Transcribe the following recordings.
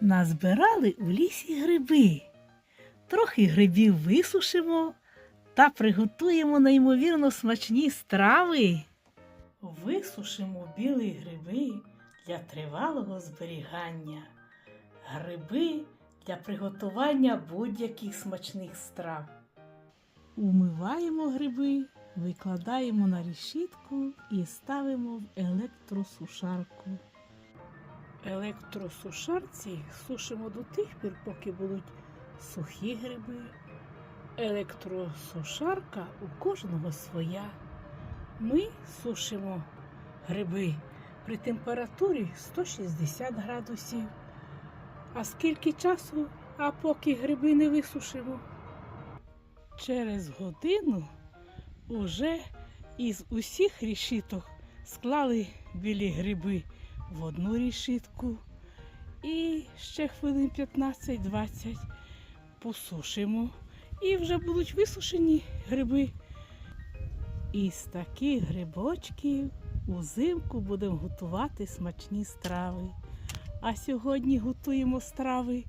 Назбирали у лісі гриби. Трохи грибів висушимо та приготуємо неймовірно смачні страви. Висушимо білі гриби для тривалого зберігання. Гриби для приготування будь-яких смачних страв. Умиваємо гриби, викладаємо на решітку і ставимо в електросушарку. Електросушарці сушимо до тих пір, поки будуть сухі гриби. Електросушарка у кожного своя. Ми сушимо гриби при температурі 160 градусів. А скільки часу, а поки гриби не висушимо? Через годину уже із усіх рішіток склали білі гриби в одну рішітку і ще хвилин 15-20 посушимо. І вже будуть висушені гриби. Із таких грибочків узимку будемо готувати смачні страви. А сьогодні готуємо страви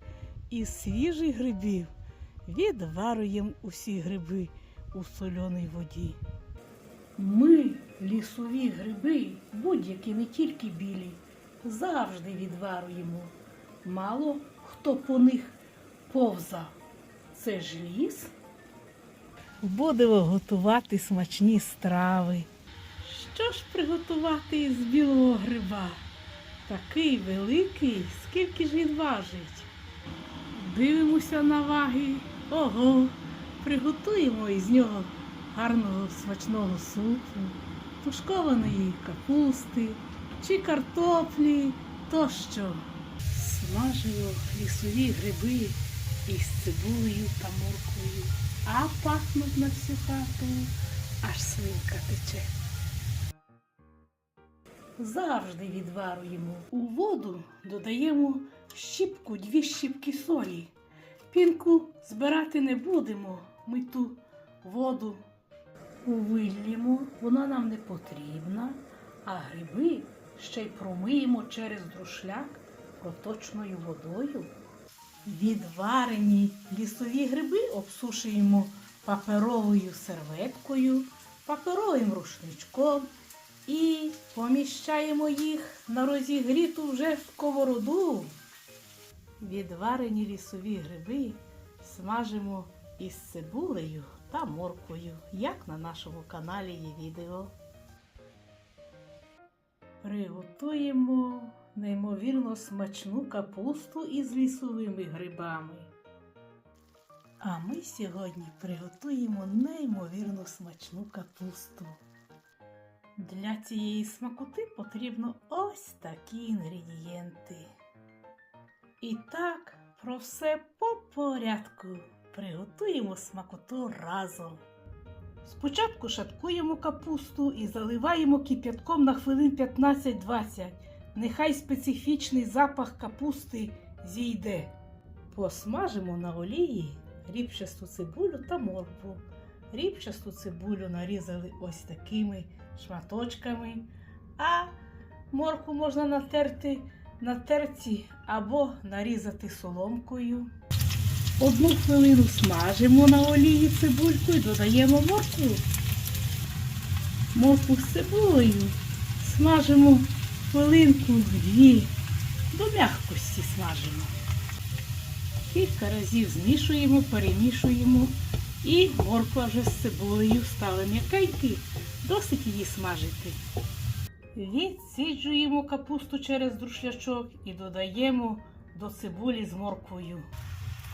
із свіжих грибів. Відварюємо усі гриби у соленій воді. Ми лісові гриби, будь-які не тільки білі, завжди відварюємо. Мало хто по них повзав. Це ж ліс. Будемо готувати смачні страви. Що ж приготувати із білого гриба? Такий великий, скільки ж він важить? Дивимося на ваги. Ого, приготуємо із нього гарного смачного супу, тушкованої капусти чи картоплі тощо. Смажимо лісові гриби із цибулею та морквою, а пахнуть на всю хату, аж свинка тече. Завжди відварюємо. У воду додаємо щіпку, дві щіпки солі. Пінку збирати не будемо. Ми ту воду увильємо, вона нам не потрібна, а гриби ще й промиємо через друшляк проточною водою. Відварені лісові гриби обсушуємо паперовою серветкою, паперовим рушничком і поміщаємо їх на розігріту вже сковороду. Відварені лісові гриби смажимо із цибулею та морквою, як на нашому каналі є відео. Приготуємо неймовірно смачну капусту із лісовими грибами. А ми сьогодні приготуємо неймовірно смачну капусту. Для цієї смакоти потрібно ось такі інгредієнти. І так, про все по порядку. Приготуємо смакоту разом. Спочатку шаткуємо капусту і заливаємо кип'ятком на хвилин 15-20. Нехай специфічний запах капусти зійде. Посмажимо на олії ріпчасту цибулю та моркву. Ріпчасту цибулю нарізали ось такими шматочками, а моркву можна натерти на терці або нарізати соломкою. Одну хвилину смажимо на олії цибульку і додаємо моркву. Моркву з цибулею смажимо хвилинку дві, до м'якості смажимо. Кілька разів змішуємо, перемішуємо і морква вже з цибулею стала м'якенький, досить її смажити. Відсіджуємо капусту через друшлячок і додаємо до цибулі з морквою.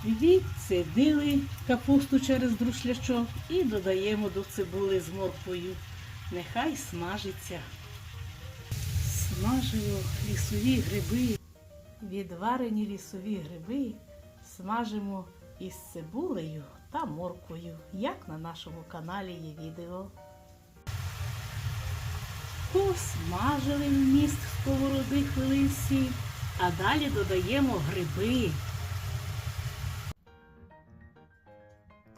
Відсидили капусту через друшлячок і додаємо до цибули з морквою. Нехай смажиться. Смажимо лісові гриби. Відварені лісові гриби смажимо із цибулею та морквою, як на нашому каналі є відео. Посмажили вміст сковороди хвилин сім, а далі додаємо гриби.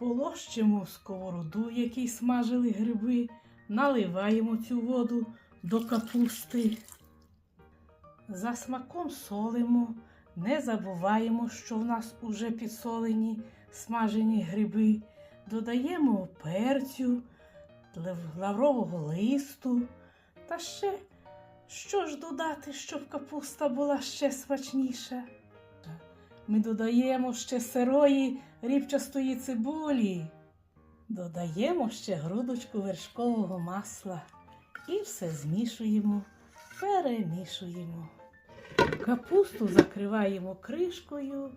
Полощимо сковороду, в якій смажили гриби, наливаємо цю воду до капусти. За смаком солимо, Не забуваємо, що в нас уже підсолені смажені гриби. Додаємо перцю, лаврового листу. Та ще що ж додати, щоб капуста була ще смачніша? Ми додаємо ще сирої рібчастої цибулі. Додаємо ще грудочку вершкового масла і все змішуємо, перемішуємо. Капусту закриваємо кришкою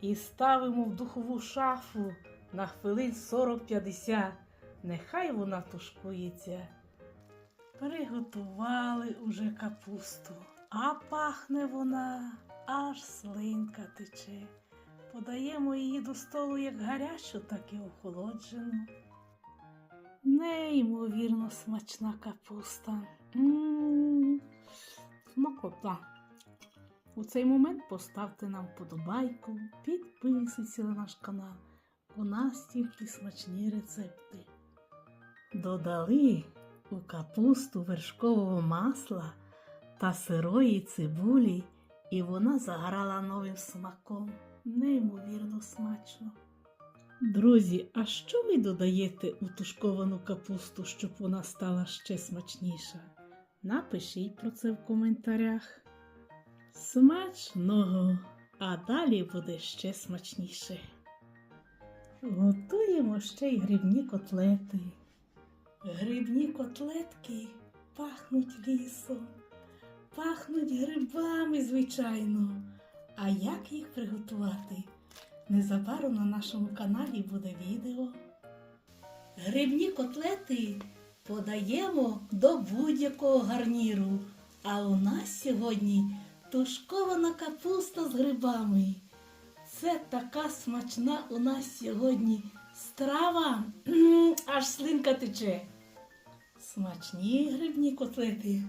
і ставимо в духову шафу на хвилин 40-50. Нехай вона тушкується. Приготували уже капусту, а пахне вона, аж слинка тече. Подаємо її до столу як гарячу, так і охолоджену. Неймовірно смачна капуста. М, Смакота. У цей момент поставте нам подобайку, підписуйтесь на наш канал. У нас тільки смачні рецепти. Додали у капусту вершкового масла та сирої цибулі, і вона заграла новим смаком. Неймовірно смачно. Друзі, а що ви додаєте у тушковану капусту, щоб вона стала ще смачніша? Напишіть про це в коментарях. Смачного! А далі буде ще смачніше. Готуємо ще й грибні котлети. Грибні котлетки пахнуть лісом, пахнуть грибами, звичайно. А як їх приготувати? Незабаром на нашому каналі буде відео. Грибні котлети подаємо до будь-якого гарніру. А у нас сьогодні тушкована капуста з грибами. Це така смачна у нас сьогодні страва. Аж слинка тече. Смачні грибні котлети.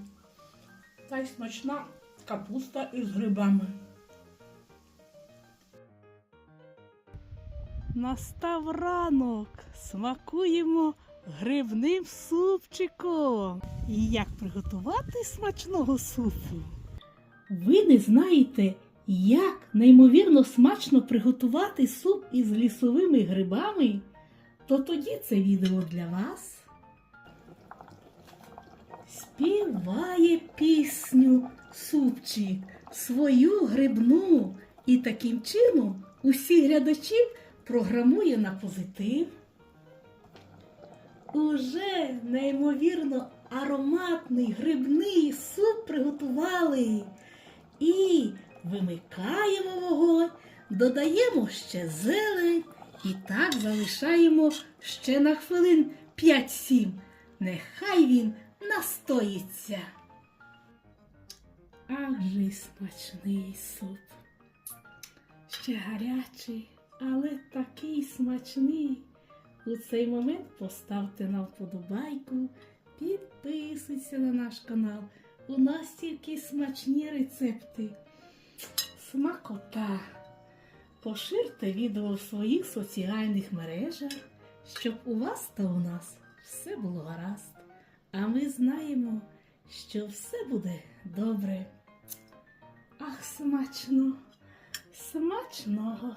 Та й смачна капуста із грибами. Настав ранок. Смакуємо грибним супчиком. І як приготувати смачного супу? Ви не знаєте, як неймовірно смачно приготувати суп із лісовими грибами? То тоді це відео для вас. Співає свою грибну і таким чином усіх глядачів програмує на позитив. Уже неймовірно ароматний грибний суп приготували. І вимикаємо вогонь, додаємо ще зелень і так залишаємо ще на хвилин 5-7. Нехай він настоїться. Ах же смачний суп. Ще гарячий, але такий смачний. У цей момент поставте нам вподобайку, підписуйся на наш канал. У нас тільки смачні рецепти. Смакота. Поширте відео в своїх соціальних мережах, щоб у вас та у нас все було гаразд. А ми знаємо, що все буде добре. Ах, смачно, смачного.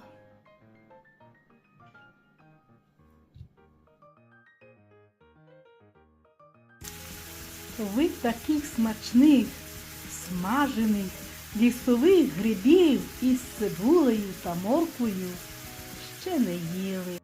Ви таких смачних, смажених лісових грибів із цибулею та морквою ще не їли.